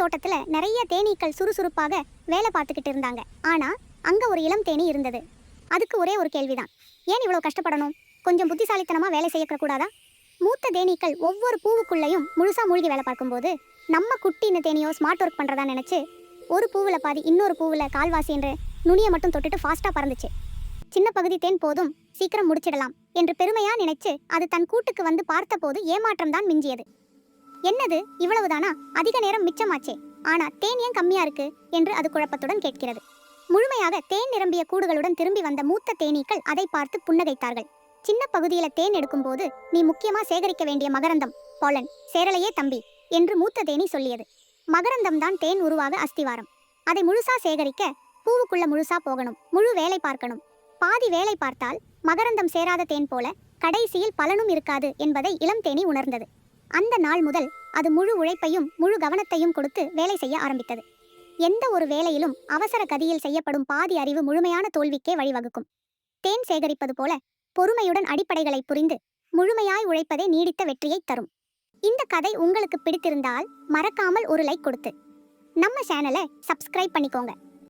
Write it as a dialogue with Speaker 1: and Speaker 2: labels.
Speaker 1: தோட்டத்துல நிறைய தேனீக்கள் சுறுசுறுப்பாக வேலை பார்த்துக்கிட்டு இருந்தாங்க. ஆனா அங்க ஒரு இளம் தேனி இருந்தது. அதுக்கு ஒரே ஒரு கேள்விதான். ஏன் இவ்வளவு கஷ்டப்படணும்? கொஞ்சம் புத்திசாலித்தனமா வேலை செய்யக்க கூடாதா? மூத்த தேனீக்கள் ஒவ்வொரு பூவுக்குள்ளேயும் முழுசா மூழ்கி வேலை பார்க்கும்போது நம்ம குட்டின தேனியோ ஸ்மார்ட் ஒர்க் பண்றதா நினைச்சு ஒரு பூவில் பாதி இன்னொரு பூவில் கால்வாசி என்று நுனியை மட்டும் தொட்டுட்டு ஃபாஸ்டா பறந்துச்சு. சின்ன பகுதி தேன் போதும் சீக்கிரம் முடிச்சிடலாம் என்று பெருமையா நினைச்சு அது தன் கூட்டுக்கு வந்து பார்த்தபோது ஏமாற்றம் தான் மிஞ்சியது. என்னது? இவ்வளவுதானா? அதிக நேரம் மிச்சமாச்சே. ஆனா தேன் ஏன் கம்மியா இருக்கு? என்று அது குழப்பத்துடன் கேட்கிறது. முழுமையாக தேன் நிரம்பிய கூடுகளுடன் திரும்பி வந்த மூத்த தேனீக்கள் அதை பார்த்து புன்னகைத்தார்கள். சின்ன பகுதியில தேன் எடுக்கும்போது நீ முக்கியமா சேகரிக்க வேண்டிய மகரந்தம் பொலன். சேரலையே தம்பி என்று மூத்த தேனி சொல்லியது. மகரந்தம் தான் தேன் உருவாக அஸ்திவாரம். அதை முழுசா சேகரிக்க பூவுக்குள்ள முழுசா போகணும் முழு வேலை பார்க்கணும். பாதி வேலை பார்த்தால் மகரந்தம் சேராத தேன் போல கடைசியில் பலனும் இருக்காது என்பதை இளம் தேனி உணர்ந்தது. அந்த நாள் முதல் அது முழு உழைப்பையும் முழு கவனத்தையும் கொடுத்து வேலை செய்ய ஆரம்பித்தது. எந்த ஒரு வேலையிலும் அவசர கதியில் செய்யப்படும் பாதி அறிவு முழுமையான தோல்விக்கே வழிவகுக்கும். தேன் சேகரிப்பது போல பொறுமையுடன் அடிப்படைகளை புரிந்து முழுமையாய் உழைப்பதே நீடித்த வெற்றியை தரும். இந்த கதை உங்களுக்கு பிடித்திருந்தால் மறக்காமல் ஒரு லைக் கொடுத்து. நம்ம சேனலை சப்ஸ்கிரைப் பண்ணிக்கோங்க.